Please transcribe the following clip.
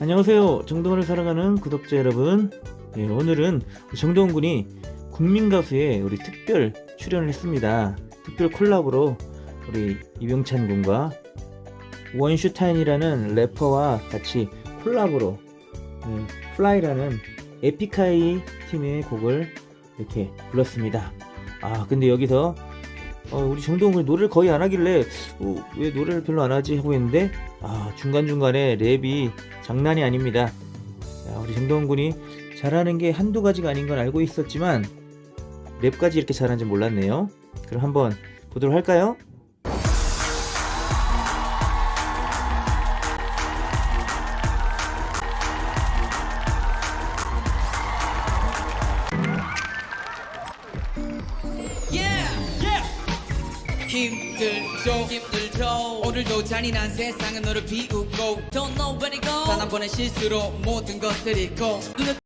안녕하세요. 정동원을 사랑하는 구독자 여러분. 예, 오늘은 정동원 군이 국민 가수에 우리 특별 출연을 했습니다. 특별 콜라보로 우리 이병찬 군과 원슈타인이라는 래퍼와 같이 콜라보로 음, 플라이라는 에픽하이 팀의 곡을 이렇게 불렀습니다. 아 근데 여기서 어, 우리 정동원 군이 노래를 거의 안 하길래 어, 왜 노래를 별로 안 하지 하고 했는데 아 중간중간에 랩이 장난이 아닙니다. 야, 우리 정동원 군이 잘하는 게 한두 가지가 아닌 건 알고 있었지만 랩까지 이렇게 잘하는지 몰랐네요. 그럼 한번 보도록 할까요? 힘들죠. 힘들죠. 오늘도 잔인한 세상은 너를 비웃고 Don't know where to go 단 한 번의 실수로 모든 것을 잃고